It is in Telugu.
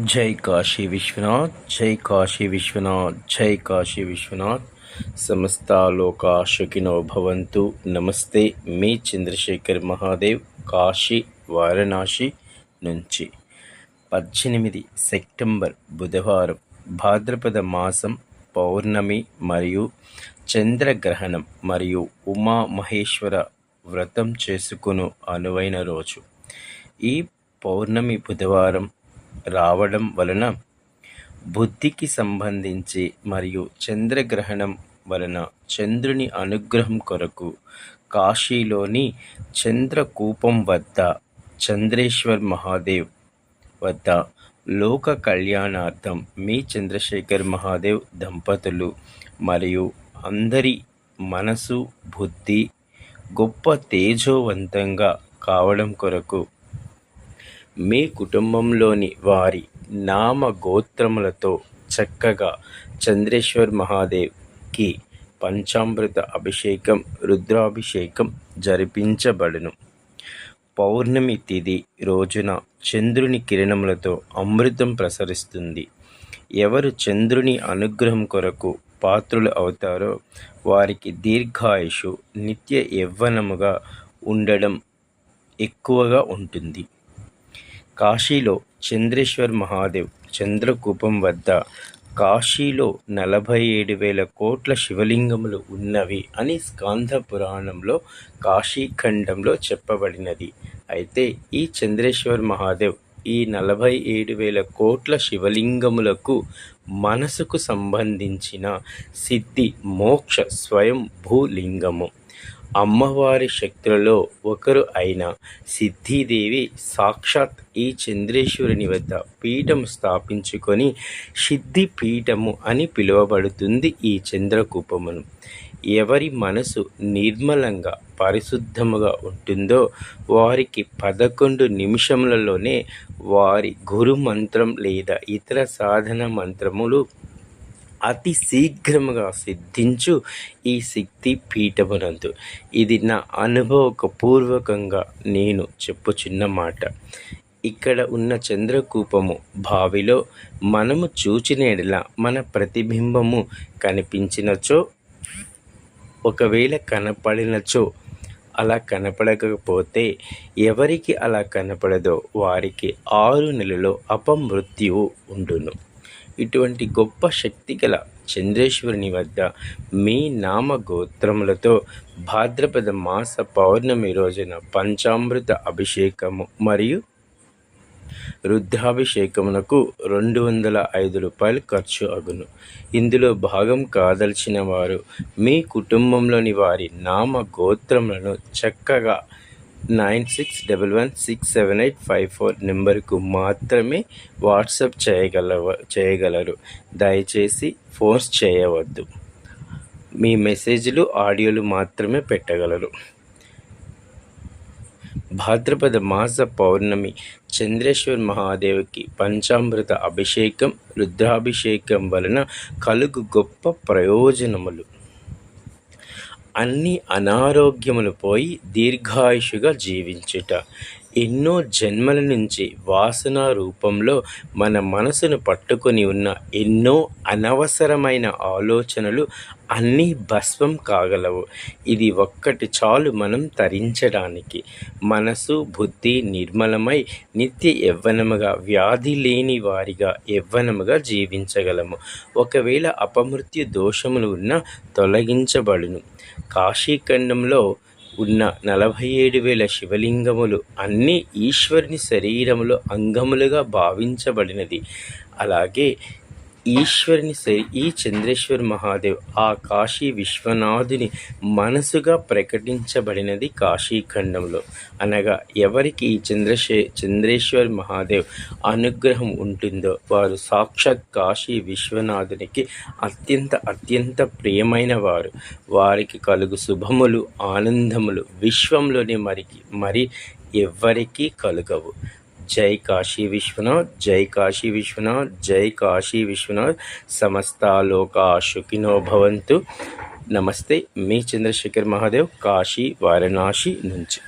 జై కాశీ విశ్వనాథ్ జై కాశీ విశ్వనాథ్ జై కాశీ విశ్వనాథ్. సమస్త లోకా సుఖినో భవంతు. నమస్తే మీ చంద్రశేఖర్ మహాదేవ్ కాశీ వారణాసి నుంచి. పద్దెనిమిది సెప్టెంబర్ బుధవారం భాద్రపద మాసం పౌర్ణమి మరియు చంద్రగ్రహణం మరియు ఉమా మహేశ్వర వ్రతం చేసుకును అనువైన రోజు. ఈ పౌర్ణమి బుధవారం రావడం వలన బుద్ధికి సంబంధించి మరియు చంద్రగ్రహణం వలన చంద్రుని అనుగ్రహం కొరకు కాశీలోని చంద్రకూపం వద్ద చంద్రేశ్వర్ మహాదేవ్ వద్ద లోక కళ్యాణార్థం మీ చంద్రశేఖర్ మహాదేవ్ దంపతులు మరియు అందరి మనసు బుద్ధి గొప్ప తేజోవంతంగా కావడం కొరకు మీ కుటుంబంలోని వారి నామ గోత్రములతో చక్కగా చంద్రేశ్వర్ మహాదేవ్కి పంచామృత అభిషేకం రుద్రాభిషేకం జరిపించబడును. పౌర్ణమి తిథి రోజున చంద్రుని కిరణములతో అమృతం ప్రసరిస్తుంది. ఎవరు చంద్రుని అనుగ్రహం కొరకు పాత్రులు అవుతారో వారికి దీర్ఘాయుషు నిత్య యవ్వనముగా ఉండడం ఎక్కువగా ఉంటుంది. కాశీలో చంద్రేశ్వర్ మహాదేవ్ చంద్రకూపం వద్ద కాశీలో నలభై ఏడు వేల కోట్ల శివలింగములు ఉన్నవి అని స్కాంధ పురాణంలో కాశీఖండంలో చెప్పబడినది. అయితే ఈ చంద్రేశ్వర్ మహాదేవ్ ఈ నలభై ఏడు వేల కోట్ల శివలింగములకు మనసుకు సంబంధించిన సిద్ధి మోక్ష స్వయం భూలింగము. అమ్మవారి శక్తులలో ఒకరు అయిన సిద్ధిదేవి సాక్షాత్ ఈ చంద్రేశ్వరుని వద్ద పీఠం స్థాపించుకొని సిద్ధి పీఠము అని పిలువబడుతుంది ఈ చంద్రకూపమును. ఎవరి మనసు నిర్మలంగా పరిశుద్ధముగా ఉంటుందో వారికి పదకొండు నిమిషములలోనే వారి గురు మంత్రం లేదా ఇతర సాధన మంత్రములు అతి శీఘ్రముగా సిద్ధించు ఈ శక్తి పీఠమునందు. ఇది నా అనుభవపూర్వకంగా నేను చెప్పుచున్న మాట. ఇక్కడ ఉన్న చంద్రకూపము బావిలో మనము చూచినేలా మన ప్రతిబింబము కనిపించినచో ఒకవేళ కనపడినచో అలా కనపడకపోతే ఎవరికి అలా కనపడదో వారికి ఆరు నెలలో అపమృత్యువు ఉండును. ఇటువంటి గొప్ప శక్తి గల చంద్రేశ్వరుని వద్ద మీ నామ గోత్రములతో భాద్రపద మాస పౌర్ణమి రోజున పంచామృత అభిషేకము మరియు రుద్రాభిషేకమునకు రెండు వందల ఐదు రూపాయలు ఖర్చు అగును. ఇందులో భాగం కాదల్చిన వారు మీ కుటుంబంలోని వారి నామ గోత్రములను చక్కగా nine six double one six seven eight five four నెంబర్కు మాత్రమే వాట్సాప్ చేయగల చేయగలరు. దయచేసి ఫోన్స్ చేయవద్దు. మీ మెసేజ్లు ఆడియోలు మాత్రమే పెట్టగలరు. భాద్రపద మాస పౌర్ణమి చంద్రేశ్వర్ మహాదేవ్కి పంచామృత అభిషేకం రుద్రాభిషేకం వలన కలుగు గొప్ప ప్రయోజనములు. అన్ని అనారోగ్యములు పోయి దీర్ఘాయుషుగా జీవించుట. ఎన్నో జన్మల నుంచి వాసన రూపంలో మన మనసును పట్టుకొని ఉన్న ఎన్నో అనవసరమైన ఆలోచనలు అన్నీ భస్వం కాగలవు. ఇది ఒక్కటి చాలు మనం తరించడానికి. మనసు బుద్ధి నిర్మలమై నిత్య యవ్వనముగా వ్యాధి లేని వారిగా యవ్వనముగా జీవించగలము. ఒకవేళ అపమృత్యు దోషములు ఉన్నా తొలగించబడును. కాశీఖండంలో ఉన్న నలభై ఏడు వేల శివలింగములు అన్నీ ఈశ్వరుని శరీరములో అంగములుగా భావించబడినది. అలాగే ఈశ్వరుని ఈ చంద్రేశ్వర్ మహాదేవ్ ఆ కాశీ విశ్వనాథుని మనసుగా ప్రకటించబడినది కాశీఖండంలో అనగా ఎవరికి ఈ చంద్రశే చంద్రేశ్వర్ మహాదేవ్ అనుగ్రహం ఉంటుందో వారు సాక్షాత్ కాశీ విశ్వనాథునికి అత్యంత అత్యంత ప్రియమైన వారు. వారికి కలుగు శుభములు ఆనందములు విశ్వంలోని మరికి మరి ఎవ్వరికీ కలుగవు. జై కాశీ విశ్వనాథ్ జై కాశీ విశ్వనాథ్ జై కాశీ విశ్వనాథ్ సమస్తాలోకా శుకినో భవంతు. నమస్తే మీ చంద్రశేఖర్ మహాదేవ్ కాశీ వారణాసి నుంచి.